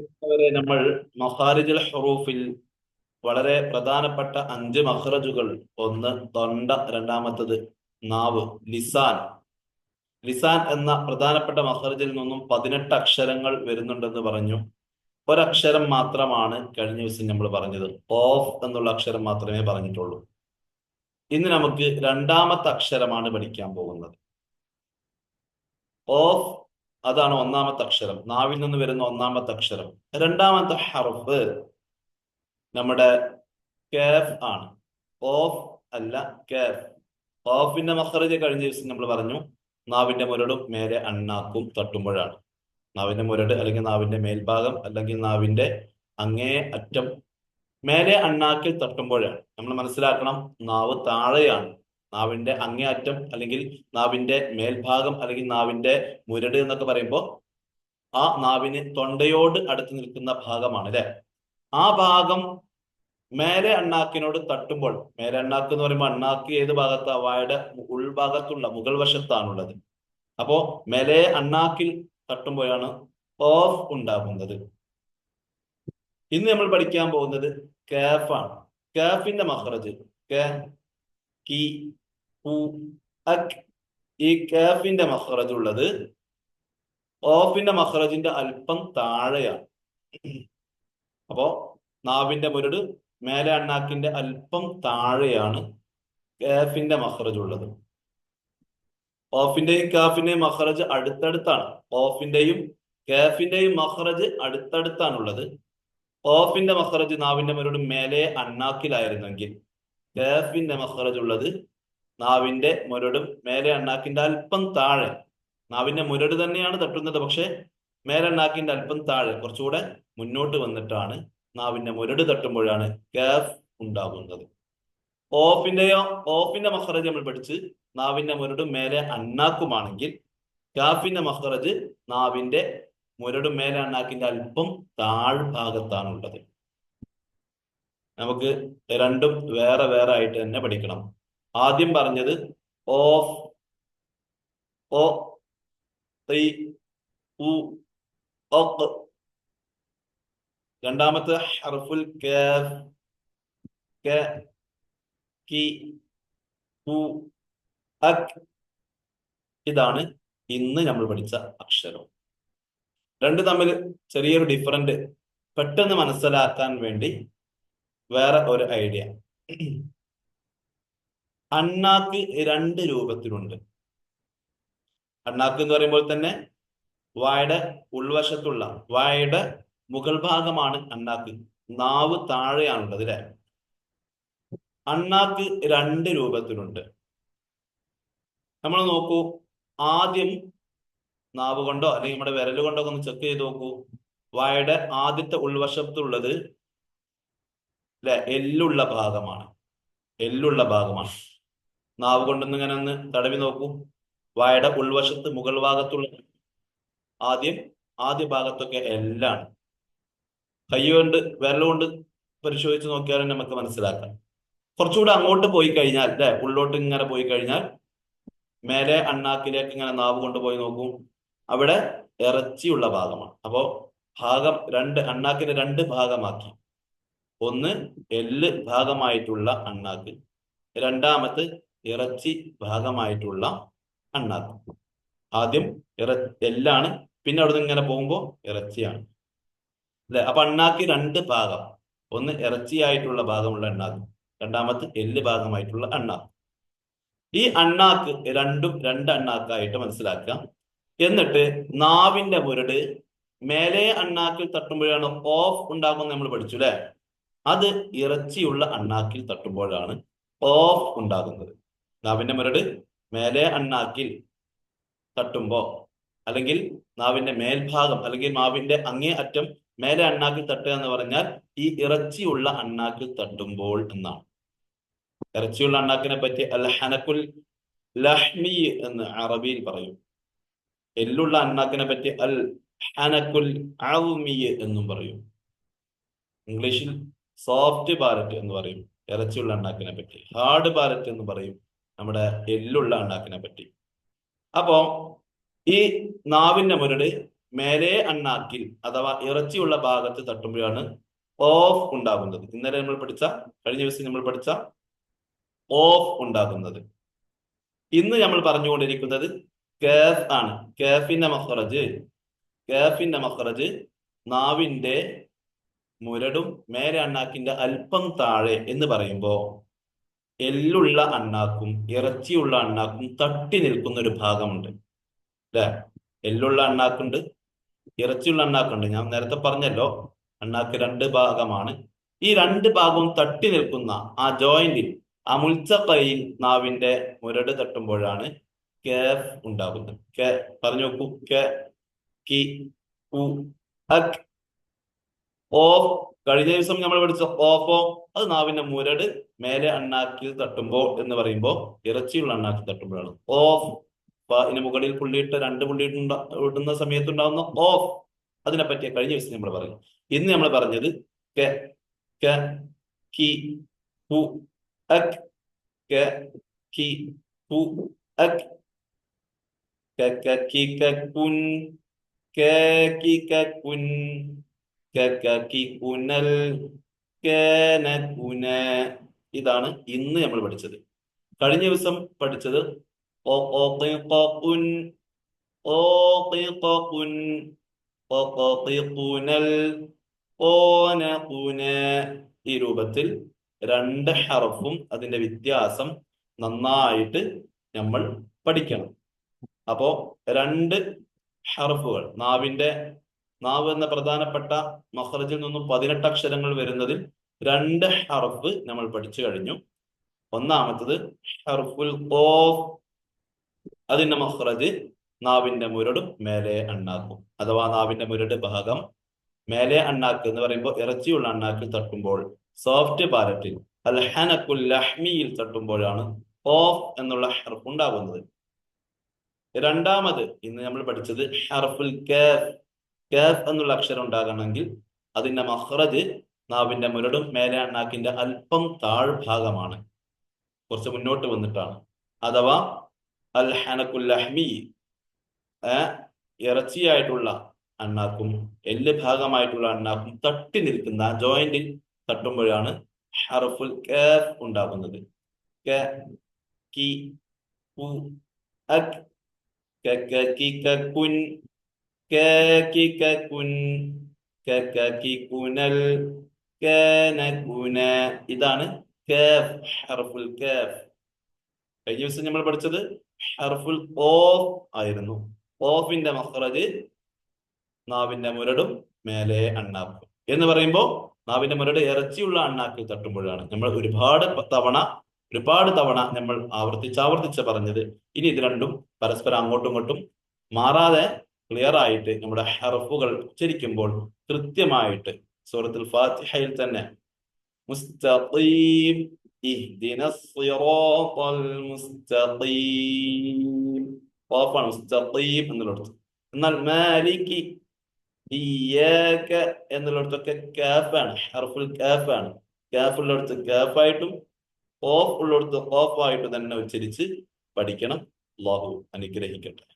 വരെ നമ്മൾ മഹാരിജൽ ഹറൂഫിൽ വളരെ പ്രധാനപ്പെട്ട അഞ്ച് മഹ്റജുകൾ ഒന്ന് തൊണ്ട രണ്ടാമത്തത് നാവ് ലിസാൻ. ലിസാൻ എന്ന പ്രധാനപ്പെട്ട മഹ്റജിൽ നിന്നും പതിനെട്ട് അക്ഷരങ്ങൾ വരുന്നുണ്ടെന്ന് പറഞ്ഞു. ഒരക്ഷരം മാത്രമാണ് കഴിഞ്ഞ ദിവസം നമ്മൾ പറഞ്ഞത്. ഓഫ് എന്നുള്ള അക്ഷരം മാത്രമേ പറഞ്ഞിട്ടുള്ളൂ. ഇന്ന് നമുക്ക് രണ്ടാമത്തെ അക്ഷരമാണ് പഠിക്കാൻ പോകുന്നത്. ഓഫ് അതാണ് ഒന്നാമത്തെ അക്ഷരം. നാവിൽ നിന്ന് വരുന്ന ഒന്നാമത്തെ അക്ഷരം. രണ്ടാമത്തെ ഹർഫ് നമ്മുടെ കേഫ് ആണ്. ഓഫ് അല്ല കേഫ്. ഓഫിന്റെ മഹറജ് കഴിഞ്ഞ ദിവസം നമ്മൾ പറഞ്ഞു നാവിന്റെ മുരടും മേലെ അണ്ണാക്കും തട്ടുമ്പോഴാണ്. നാവിന്റെ മുരട് അല്ലെങ്കിൽ നാവിന്റെ മേൽഭാഗം അല്ലെങ്കിൽ നാവിന്റെ അങ്ങേ അറ്റം മേലെ അണ്ണാക്കിൽ തട്ടുമ്പോഴാണ്. നമ്മൾ മനസ്സിലാക്കണം നാവ് താഴെയാണ്. നാവിന്റെ അങ്ങേയറ്റം അല്ലെങ്കിൽ നാവിന്റെ മേൽഭാഗം അല്ലെങ്കിൽ നാവിന്റെ മുരട് എന്നൊക്കെ പറയുമ്പോൾ ആ നാവിന് തൊണ്ടയോട് അടുത്ത് നിൽക്കുന്ന ഭാഗമാണ് അല്ലെ? ആ ഭാഗം മേലെ അണ്ണാക്കിനോട് തട്ടുമ്പോൾ മേലെ അണ്ണാക്ക് എന്ന് പറയുമ്പോൾ അണ്ണാക്ക് ഏത് ഭാഗത്താ? വായുടെ ഉൾഭാഗത്തുള്ള മുകൾ വശത്താണുള്ളത്. അപ്പോ മേലെ അണ്ണാക്കിൽ തട്ടുമ്പോഴാണ് ഓഫ് ഉണ്ടാകുന്നത്. ഇന്ന് നമ്മൾ പഠിക്കാൻ പോകുന്നത് കാഫാണ്. കാഫിന്റെ മഹ്റജ്. കെ ഈ കാഫിന്റെ മഹ്റജ് ഓഫിന്റെ മഹ്റജിന്റെ അല്പം താഴെയാണ്. അപ്പോ നാവിന്റെ മുരട് മേലെ അണ്ണാക്കിന്റെ അല്പം താഴെയാണ് കാഫിന്റെ മഹ്റജ് ഉള്ളത്. ഓഫിന്റെയും കാഫിന്റെയും മഹ്റജ് അടുത്തടുത്താണ്. ഓഫിന്റെയും കാഫിന്റെയും മഹ്റജ് അടുത്തടുത്താണുള്ളത് ഓഫിന്റെ മഹ്റജ് നാവിന്റെ മുരട് മേലെ അണ്ണാക്കിലായിരുന്നെങ്കിൽ കാഫിന്റെ മഹ്റജ് ഉള്ളത് നാവിന്റെ മുരടും മേലെ അണ്ണാക്കിന്റെ അല്പം താഴെ. നാവിന്റെ മുരട് തന്നെയാണ് തട്ടുന്നത് പക്ഷെ മേലെ അണ്ണാക്കിന്റെ അല്പം താഴെ. കുറച്ചുകൂടെ മുന്നോട്ട് വന്നിട്ടാണ് നാവിന്റെ മുരട് തട്ടുമ്പോഴാണ് കാഫ് ഉണ്ടാകുന്നത്. ഓഫിന്റെയോ ഓഫിന്റെ മഹറജ് നമ്മൾ പഠിച്ച് നാവിന്റെ മുരടും മേലെ അണ്ണാക്കുമാണെങ്കിൽ കാഫിന്റെ മഹറജ് നാവിന്റെ മുരടും മേലെ അണ്ണാക്കിന്റെ അല്പം താഴ്ഭാഗത്താണുള്ളത്. നമുക്ക് രണ്ടും വേറെ വേറെ ആയിട്ട് തന്നെ പഠിക്കണം. ആദ്യം പറഞ്ഞത് ഓഫ് ഓ ഉ രണ്ടാമത്തെ ഹർഫുൽ ക ഇതാണ് ഇന്ന് നമ്മൾ പഠിച്ച അക്ഷരം. രണ്ട് തമ്മിൽ ചെറിയൊരു ഡിഫറന്റ് പെട്ടെന്ന് മനസ്സിലാക്കാൻ വേണ്ടി വേറെ ഒരു ഐഡിയ അണ്ണാക്ക് രണ്ട് രൂപത്തിലുണ്ട്. അണ്ണാക്ക് എന്ന് പറയുമ്പോൾ തന്നെ വായുടെ ഉൾവശത്തുള്ള വായുടെ മുകൾ ഭാഗമാണ് അണ്ണാക്ക്. നാവ് താഴെയാണുള്ളത് അല്ലെ? അണ്ണാക്ക് രണ്ട് രൂപത്തിലുണ്ട്. നമ്മൾ നോക്കൂ ആദ്യം നാവ് കൊണ്ടോ അല്ലെങ്കിൽ നമ്മുടെ വിരൽ കൊണ്ടോ ഒന്ന് ചെക്ക് ചെയ്ത് നോക്കൂ. വായുടെ ആദ്യത്തെ ഉൾവശത്തുള്ളത് അല്ലെ? എല്ലുള്ള ഭാഗമാണ്. എല്ലുള്ള ഭാഗമാണ്. നാവ് കൊണ്ടൊന്ന് ഇങ്ങനെ ഒന്ന് തടവി നോക്കൂ. വായുടെ ഉൾവശത്ത് മുകൾ ഭാഗത്തുള്ള ആദ്യം ആദ്യ ഭാഗത്തൊക്കെ എല്ലാം കൈ കൊണ്ട് വിരൽ കൊണ്ട് പരിശോധിച്ച് നോക്കിയാലും നമുക്ക് മനസ്സിലാക്കാം. കുറച്ചുകൂടെ അങ്ങോട്ട് പോയി കഴിഞ്ഞാൽ അല്ലെ? ഉള്ളോട്ട് ഇങ്ങനെ പോയി കഴിഞ്ഞാൽ മേലെ അണ്ണാക്കിലേക്ക് ഇങ്ങനെ നാവ് കൊണ്ടുപോയി നോക്കും. അവിടെ ഇറച്ചിയുള്ള ഭാഗമാണ്. അപ്പോ ഭാഗം രണ്ട് അണ്ണാക്കിനെ രണ്ട് ഭാഗമാക്കി. ഒന്ന് എല്ല് ഭാഗമായിട്ടുള്ള അണ്ണാക്ക്. രണ്ടാമത്തെ ഇറച്ചി ഭാഗമായിട്ടുള്ള അണ്ണാക്ക്. ആദ്യം ഇറ എല്ലാണ് പിന്നെ അവിടെ നിന്ന് ഇങ്ങനെ പോകുമ്പോൾ ഇറച്ചിയാണ്. അല്ലെ? അപ്പൊ അണ്ണാക്ക് രണ്ട് ഭാഗം. ഒന്ന് ഇറച്ചിയായിട്ടുള്ള ഭാഗമുള്ള അണ്ണാക്ക് രണ്ടാമത്തെ എല്ല് ഭാഗമായിട്ടുള്ള അണ്ണാക്ക്. ഈ അണ്ണാക്ക് രണ്ടും രണ്ട് അണ്ണാക്കായിട്ട് മനസ്സിലാക്കുക. എന്നിട്ട് നാവിന്റെ മുരട് മേലെ അണ്ണാക്കിൽ തട്ടുമ്പോഴാണ് ഓഫ് ഉണ്ടാകുമെന്ന് നമ്മൾ പഠിച്ചു അല്ലെ? അത് ഇറച്ചിയുള്ള അണ്ണാക്കിൽ തട്ടുമ്പോഴാണ് ഓഫ് ഉണ്ടാകുന്നത്. നാവിന്റെ മുരട് മേലെ അണ്ണാക്കിൽ തട്ടുമ്പോ അല്ലെങ്കിൽ നാവിന്റെ മേൽഭാഗം അല്ലെങ്കിൽ നാവിന്റെ അങ്ങേ അറ്റം മേലെ അണ്ണാക്കിൽ തട്ടുക എന്ന് പറഞ്ഞാൽ ഈ ഇറച്ചിയുള്ള അണ്ണാക്കിൽ തട്ടുമ്പോൾ എന്നാണ്. ഇറച്ചിയുള്ള അണ്ണാക്കിനെ പറ്റി അൽ ഹനക്കുൽ ലഹ്മി എന്ന് അറബിയിൽ പറയും. എല്ലുള്ള അണ്ണാക്കിനെ പറ്റി അൽ ഹനക്കുൽ ഔമി എന്നും പറയും. ഇംഗ്ലീഷിൽ സോഫ്റ്റ് ബാരറ്റ് എന്ന് പറയും. ഇറച്ചിയുള്ള അണ്ണാക്കിനെ പറ്റി. ഹാർഡ് ബാരറ്റ് എന്ന് പറയും. നമ്മുടെ എല്ലുള്ള അണ്ണാക്കിനെ പറ്റി. അപ്പോ ഈ നാവിന്റെ മുരട് മേലെ അണ്ണാക്കിൽ അഥവാ ഇറച്ചിയുള്ള ഭാഗത്ത് തട്ടുമ്പോഴാണ് ഓഫ് ഉണ്ടാകുന്നത്. ഇന്നലെ നമ്മൾ പഠിച്ച കഴിഞ്ഞ ദിവസം നമ്മൾ പഠിച്ച ഓഫ് ഉണ്ടാകുന്നത്. ഇന്ന് നമ്മൾ പറഞ്ഞുകൊണ്ടിരിക്കുന്നത് കേഫ് ആണ്. കേഫിന്റെ മഹ്റജ് കേഫിന്റെ മഹ്റജ് നാവിന്റെ മുരടും മേലെ അണ്ണാക്കിന്റെ അല്പം താഴെ എന്ന് പറയുമ്പോ എല്ലുള്ള അണ്ണാക്കും ഇറച്ചിയുള്ള അണ്ണാക്കും തട്ടി നിൽക്കുന്ന ഒരു ഭാഗമുണ്ട്. അല്ലേ? എല്ലുള്ള അണ്ണാക്കുണ്ട് ഇറച്ചിയുള്ള അണ്ണാക്കുണ്ട്. ഞാൻ നേരത്തെ പറഞ്ഞല്ലോ അണ്ണാക്ക് രണ്ട് ഭാഗമാണ്. ഈ രണ്ട് ഭാഗവും തട്ടി നിൽക്കുന്ന ആ ജോയിന്റിൽ ആ മുൾച്ചക്കയിൽ നാവിന്റെ മുരട് തട്ടുമ്പോഴാണ് കേഫ് ഉണ്ടാകുന്നത്. കെ പറഞ്ഞു നോക്കൂ. കെ കി ഉ അക് ഓഫ് കഴിഞ്ഞ ദിവസം നമ്മൾ പഠിച്ച ഓഫോ അത് നാവിന്റെ മുരട് മേലെ അണ്ണാക്കി തട്ടുമ്പോൾ എന്ന് പറയുമ്പോൾ ഇറച്ചിയുള്ള അണ്ണാക്കി തട്ടുമ്പോഴാണ്. ഓഫ് ഇതിന് മുകളിൽ പുള്ളിയിട്ട് രണ്ട് പുള്ളിയിട്ട് ഇടുന്ന സമയത്തുണ്ടാവുന്ന ഓഫ്. അതിനെ പറ്റിയ കഴിഞ്ഞ ദിവസം നമ്മൾ പറഞ്ഞു. ഇന്ന് നമ്മൾ പറഞ്ഞത് കെ ക കി പു അക് ക കി പു അക്. ക ക കി ക കുൻ കെ കി ക കുൻ കുനൽ കേന ഇതാണ് ഇന്ന് നമ്മൾ പഠിച്ചത്. കഴിഞ്ഞ ദിവസം പഠിച്ചത് ഈ രൂപത്തിൽ രണ്ട് ഹറഫും അതിന്റെ വ്യത്യാസം നന്നായിട്ട് നമ്മൾ പഠിക്കണം. അപ്പോ രണ്ട് ഹറഫുകൾ നാവിന്റെ നാവ് എന്ന പ്രധാനപ്പെട്ട മഹ്റജിൽ നിന്നും പതിനെട്ട് അക്ഷരങ്ങൾ വരുന്നതിൽ രണ്ട് ഹർഫ് നമ്മൾ പഠിച്ചു കഴിഞ്ഞു. ഒന്നാമത്തത് ഹർഫുൽ ഓഫ് അതിന്റെ മഹ്റജ് നാവിന്റെ മുരട് മേലെ അണ്ണാക്കും. അഥവാ നാവിന്റെ മുരട് ഭാഗം മേലെ അണ്ണാക്ക് എന്ന് പറയുമ്പോൾ ഇറച്ചിയുള്ള അണ്ണാക്കിൽ തട്ടുമ്പോൾ സോഫ്റ്റ് പാലറ്റിൽ അൽ ഹനക്കുൽ ലഹ്മിയിൽ തട്ടുമ്പോഴാണ് ഓഫ് എന്നുള്ള ഹർഫ് ഉണ്ടാകുന്നത്. രണ്ടാമത് ഇന്ന് നമ്മൾ പഠിച്ചത് ഹർഫുൽ കാഫ് കാഫ് എന്നുള്ള അക്ഷരം ഉണ്ടാകണമെങ്കിൽ അതിന്റെ മഹ്റജ് നാവിന്റെ മുരടും മേലെ അണ്ണാക്കിന്റെ അല്പം താഴ്ഭാഗമാണ്. കുറച്ച് മുന്നോട്ട് വന്നിട്ടാണ്. അഥവാ അൽ ഹനക്കുൽ ലഹ്മി ഇറച്ചിയായിട്ടുള്ള അണ്ണാക്കും എല്ല് ഭാഗമായിട്ടുള്ള അണ്ണാക്കും തട്ടി നിൽക്കുന്ന ജോയിന്റിൽ തട്ടുമ്പോഴാണ് ഹർഫുൽ കാഫ് ഉണ്ടാകുന്നത്. ക കി ക കുൻ ക കി ക കുൻ ക ക കി കുനൽ കന കുന ഇതാണ് കാഫ് ഹർഫുൽ കാഫ്. കഴിഞ്ഞ ദിവസം നമ്മൾ പഠിച്ചത് ഹർഫുൽ ഓഫ് ആയിരുന്നു. ഓഫിന്റെ മഹ്റജ് നാവിന്റെ മുരടും മേലെ അണ്ണാക്കും. എന്ന് പറയുമ്പോൾ നാവിന്റെ മുരട് ഇറച്ചിയുള്ള അണ്ണാക്കിൽ തട്ടുമ്പോഴാണ്. നമ്മൾ ഒരുപാട് തവണ ഒരുപാട് തവണ നമ്മൾ ആവർത്തിച്ച് ആവർത്തിച്ച് പറഞ്ഞത്. ഇനി ഇത് രണ്ടും പരസ്പരം അങ്ങോട്ടും ഇങ്ങോട്ടും മാറാതെ ക്ലിയർ ആയിട്ട് നമ്മുടെ ഹറഫുകൾ ഉച്ചരിക്കുമ്പോൾ കൃത്യമായിട്ട് സൂറത്തുൽ ഫാത്തിഹയിൽ തന്നെ മുസ്തഖീം മുസ്തഖീം. എന്നുള്ളടത്ത്. എന്നാൽ മാലിക്കി ഇയാക്ക എന്നുള്ളിടത്തൊക്കെ കാഫാണ് ഹർഫുൽ കാഫാണ്. കാഫ് ഉള്ളിടത്ത് കാഫായിട്ടും ഓഫ് ഉള്ളിടത്ത് ഓഫ് ആയിട്ട് തന്നെ ഉച്ചരിച്ച് പഠിക്കണം. അള്ളാഹു അനുഗ്രഹിക്കട്ടെ.